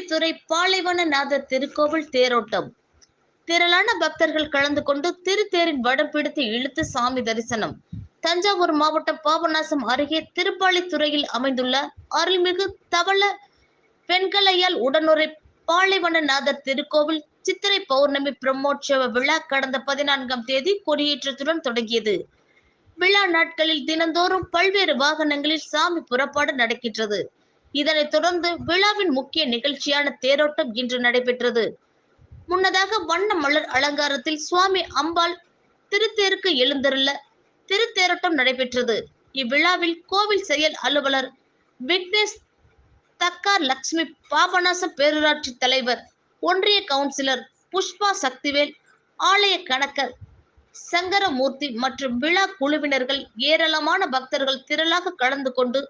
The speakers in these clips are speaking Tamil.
திருப்பாலைத்துறை பாலைவனநாதர் திருக்கோவில் தேரோட்டம். திரளான பக்தர்கள் கலந்து கொண்டு திருத்தேரின் வடம் பிடித்து இழுத்து சாமி தரிசனம். தஞ்சாவூர் மாவட்டம் பாபநாசம் அருகே திருப்பாலைத்துறையில் அமைந்துள்ள அருள்மிகு தவள பெண்களையால் உடனுரை பாலைவனநாதர் திருக்கோவில் சித்திரை பௌர்ணமி பிரம்மோற்சவ விழா கடந்த பதினான்காம் தேதி கொடியேற்றத்துடன் தொடங்கியது. விழா நாட்களில் தினந்தோறும் பல்வேறு வாகனங்களில் சாமி புறப்பாடு நடக்கின்றது. இதனைத் தொடர்ந்து விழாவின் முக்கிய நிகழ்ச்சியான தேரோட்டம் இன்று நடைபெற்றது. முன்னதாக வண்ண மலர் அலங்காரத்தில் சுவாமி அம்பாள் திருத்தேருக்கு எழுந்தருள திருத்தேரோட்டம் நடைபெற்றது. இவ்விழாவில் கோவில் செயல் அலுவலர் விக்னேஷ் தக்கார் லட்சுமி பாபநாசம் பேரூராட்சி தலைவர் ஒன்றிய கவுன்சிலர் புஷ்பா சக்திவேல் ஆலய கணக்கர் சங்கரமூர்த்தி மற்றும் விழா குழுவினர்கள் ஏராளமான பக்தர்கள் திரளாக கலந்து கொண்டு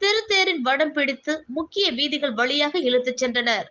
திருத்தேரின் வடம் பிடித்து முக்கிய வீதிகள் வழியாக இழுத்துச் சென்றனர்.